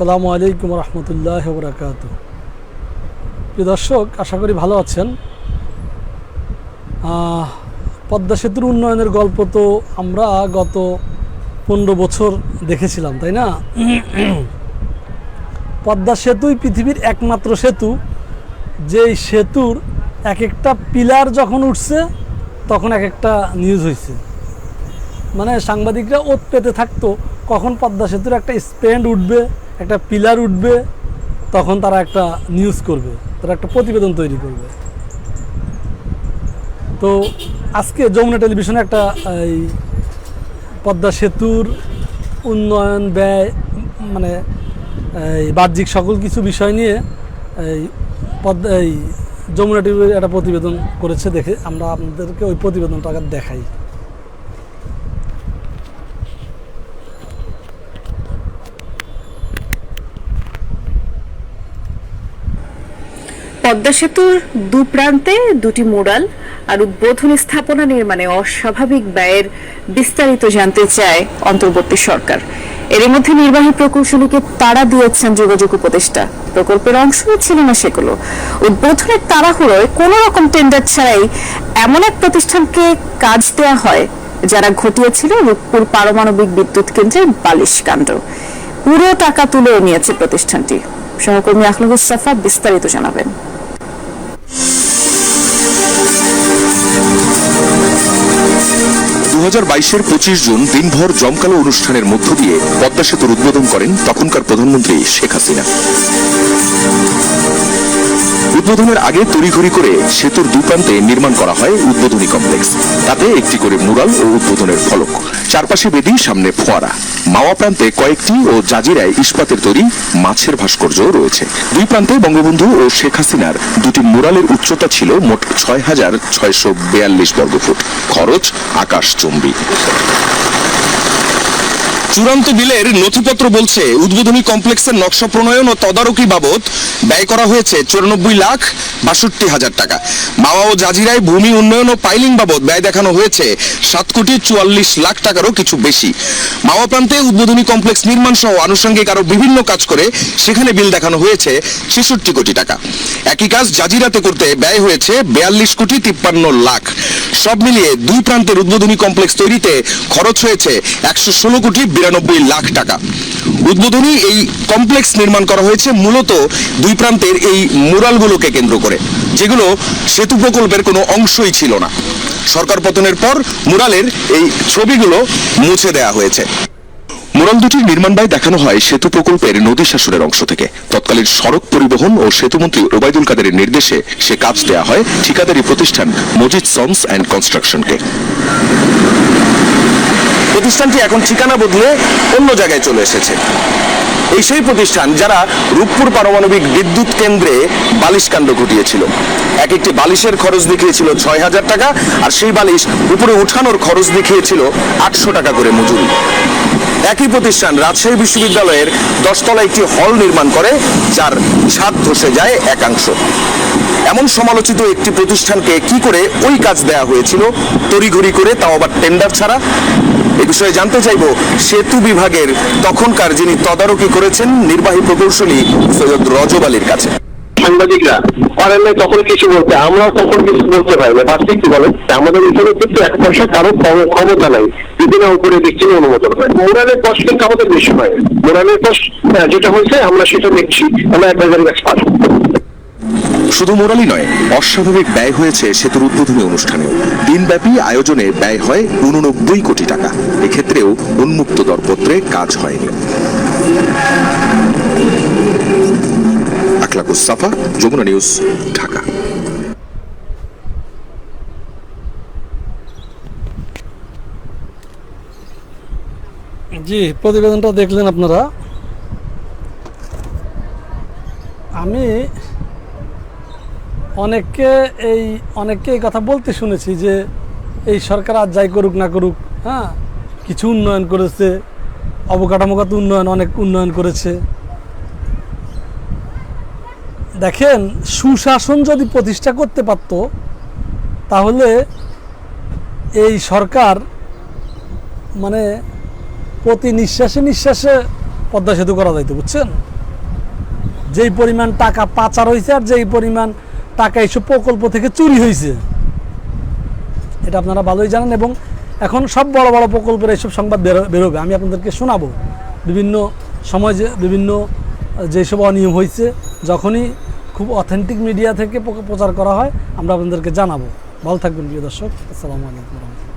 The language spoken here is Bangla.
সালামু আলাইকুম রহমতুল্লাহ বরাকাত প্রিয় দর্শক, আশা করি ভালো আছেন। পদ্মা সেতুর উন্নয়নের গল্প তো আমরা গত পনেরো বছর দেখেছিলাম, তাই না? পদ্মা সেতুই পৃথিবীর একমাত্র সেতু। যেই সেতুর এক একটা পিলার যখন উঠছে, তখন এক একটা নিউজ হয়েছে মানে সাংবাদিকরা ওত পেতে থাকতো কখন পদ্মা সেতুর একটা স্প্যান্ড উঠবে একটা পিলার উঠবে, তখন তারা একটা নিউজ করবে, তারা একটা প্রতিবেদন তৈরি করবে। তো আজকে যমুনা টেলিভিশনে একটা, এই পদ্মা সেতুর উন্নয়ন, ব্যয় মানে এই বাহ্যিক সকল কিছু বিষয় নিয়ে, এই পদ্মা, এই যমুনা টিভির একটা প্রতিবেদন করেছে দেখে আমরা আপনাদেরকে ওই প্রতিবেদনটা দেখাই। পদ্মা সেতুর দুপ্রান্তে দুটি মুরাল আর উদ্বোধনী স্থাপনা নির্মাণে অস্বাভাবিক ব্যয়ের বিস্তারিত জানতে চায় অন্তর্বর্তী সরকার। এর মধ্যে নির্বাহী প্রকৌশলীকে তাড়া দিয়েছেন যোগাযোগ উপদেষ্টা। প্রকল্পের অংশই ছিল না সেগুলো। উদ্বোধনের তাড়াহুড়োয় কোনো রকম টেন্ডার ছাড়াই এমন এক প্রতিষ্ঠানকে কাজ দেওয়া হয়, যারা ঘটিয়েছিল রূপপুর পারমাণবিক বিদ্যুৎ কেন্দ্রের বালিশ কাণ্ড। পুরো টাকা তুলে নিয়েছে প্রতিষ্ঠানটি। সহকর্মী আখলাকুস সাফা বিস্তারিত জানাবেন। দু হাজার বাইশের পঁচিশ জুন দিনভর জমকালো অনুষ্ঠানের মধ্য দিয়ে পদ্মা সেতুর উদ্বোধন করেন তখনকার প্রধানমন্ত্রী শেখ হাসিনা। উদ্বোধনের আগে তড়িঘড়ি করে সেতুর দুপ্রান্তে নির্মাণ করা হয় উদ্বোধনী কমপ্লেক্স। তাতে একটি করে মুরাল ও উদ্বোধনের ফলক। চারপাশে বেদি, সামনে ফোয়ারা। মাওয়া প্রান্তে কয়েকটি ও জাজিরায় ইস্পাতের তৈরি মাছের ভাস্কর্যও রয়েছে। দুই প্রান্তে বঙ্গবন্ধু ও শেখ হাসিনার দুটি মুরালের উচ্চতা ছিল মোট ছয় হাজার ছয়শো বিয়াল্লিশ বর্গফুট। খরচ আকাশ চুম্বি। চূড়ান্ত বিলের নথিপত্র বলছে, উদ্বোধনী কমপ্লেক্সের নকশা প্রণয়ন ও তদারকি বাবদ ব্যয় করা হয়েছে চুরানব্বই লাখ বাষট্টি হাজার টাকা। মাওয়া ও জাজিরায় ভূমি উন্নয়ন ও পাইলিং বাবদ ব্যয় দেখানো হয়েছে সাত কোটি চুয়াল্লিশ লাখ টাকারও কিছু বেশি। মাওয়া প্রান্তে উদ্বোধনী কমপ্লেক্স নির্মাণ সহ আনুষঙ্গিক আরও বিভিন্ন কাজ করে সেখানে বিল দেখানো হয়েছে ছেষট্টি কোটি টাকা। একই কাজ জাজিরাতে করতে ব্যয় হয়েছে বিয়াল্লিশ কোটি তিপ্পান্ন লাখ। সব মিলিয়ে দুই প্রান্তের উদ্বোধনী কমপ্লেক্স তৈরিতে খরচ হয়েছে একশো ষোলো কোটি বিরানব্বই লাখ টাকা। উদ্বোধনী এই কমপ্লেক্স নির্মাণ করা হয়েছে মূলত দুই প্রান্তের এই মুরালগুলোকে কেন্দ্র করে, যেগুলো সেতু প্রকল্পের কোনো অংশই ছিল না। সরকার পতনের পর মুরালের এই ছবিগুলো মুছে দেয়া হয়েছে। মুরাল দুটির নির্মাণ ব্যয় দেখানো হয় সেতু প্রকল্পের নদী শাসনের অংশ থেকে। তৎকালীন সড়ক পরিবহন ও সেতুমন্ত্রী ওবায়দুল কাদেরের নির্দেশে সে কাজ দেয়া হয় ঠিকাদারি প্রতিষ্ঠান মজিদ সন্স অ্যান্ড কনস্ট্রাকশনকে। প্রতিষ্ঠানটি এখন ঠিকানা বদলে অন্য জায়গায় চলে এসেছে। এই সেই প্রতিষ্ঠান যারা রূপপুর পারমাণবিক বিদ্যুৎ কেন্দ্রে বালিশ কাণ্ড ঘটিয়েছিল। এক একটি বালিশের খরচ দেখিয়েছিল ছয় হাজার টাকা আর সেই বালিশ উপরে উঠানোর খরচ দেখিয়েছিল আটশো টাকা করে মজুরি। একই প্রতিষ্ঠান রাজশাহী বিশ্ববিদ্যালয়ের দশতলা একটি হল নির্মাণ করে, যার ছাদ ধসে যায় একাংশ। এমন সমালোচিত একটি প্রতিষ্ঠানকে কি করে ওই কাজ দেয়া হয়েছিল, তড়িঘড়ি করে তাও আবার টেন্ডার ছাড়া? এ বিষয়ে জানতে চাইব, সেতু বিভাগের তখনকার যিনি তদারকি করেছেন নির্বাহী প্রকৌশলী সৈয়দ রজব আলীর কাছে। সাংবাদিকরা পারেন না তখন কিছু বলতে। আমরাও তখন কিছু বলতে পারি না পারছি কি বলেন? আমাদের উপরে কিন্তু এক পয়সা কারও ক্ষম- ক্ষমতা নাই। যদি উপরে দেখছি অনুমোদন হয়। মোরালের কষ্ট কিন্তু আমাদের বেশি হয়। মোরালের কষ্ট যেটা হয়েছে, আমরা সেটা দেখছি। আমরা অ্যাডভাইজারি কাছে পাবো শুধু মোরালই নয়, অস্বাভাবিক ব্যয় হয়েছে সেতুর উদ্বোধনী অনুষ্ঠানে দিনব্যাপী আয়োজনে ব্যয় হয় উননব্বই কোটি টাকা। এক্ষেত্রেও উন্মুক্ত দরপত্রে কাজ হয়নি। সাফা যমুনা নিউজ, ঢাকা। জি, প্রতিবেদনটা দেখলেন আপনারা। আমি অনেককে এই অনেককে এই কথা বলতে শুনেছি যে এই সরকার আর যাই করুক না করুক হ্যাঁ কিছু উন্নয়ন করেছে, অবকাঠামোগত উন্নয়ন, অনেক উন্নয়ন করেছে। দেখেন, সুশাসন যদি প্রতিষ্ঠা করতে পারতো, তাহলে এই সরকার মানে প্রতি নিঃশ্বাসে নিঃশ্বাসে পদ্মা সেতু করা যাইতো, বুঝছেন? যেই পরিমাণ টাকা পাচার হয়েছে আর যেই পরিমাণ টাকা এইসব প্রকল্প থেকে চুরি হয়েছে এটা আপনারা ভালোই জানেন এবং এখন সব বড় বড় প্রকল্পের এইসব সংবাদ বেরো- বেরোবে আমি আপনাদেরকে শোনাবো বিভিন্ন সময় যে, বিভিন্ন, যেসব অনিয়ম হয়েছে যখনই খুব অথেন্টিক মিডিয়া থেকে প্রচার করা হয়, আমরা আপনাদেরকে জানাব। ভালো থাকবেন প্রিয় দর্শক, আসসালামু আলাইকুম।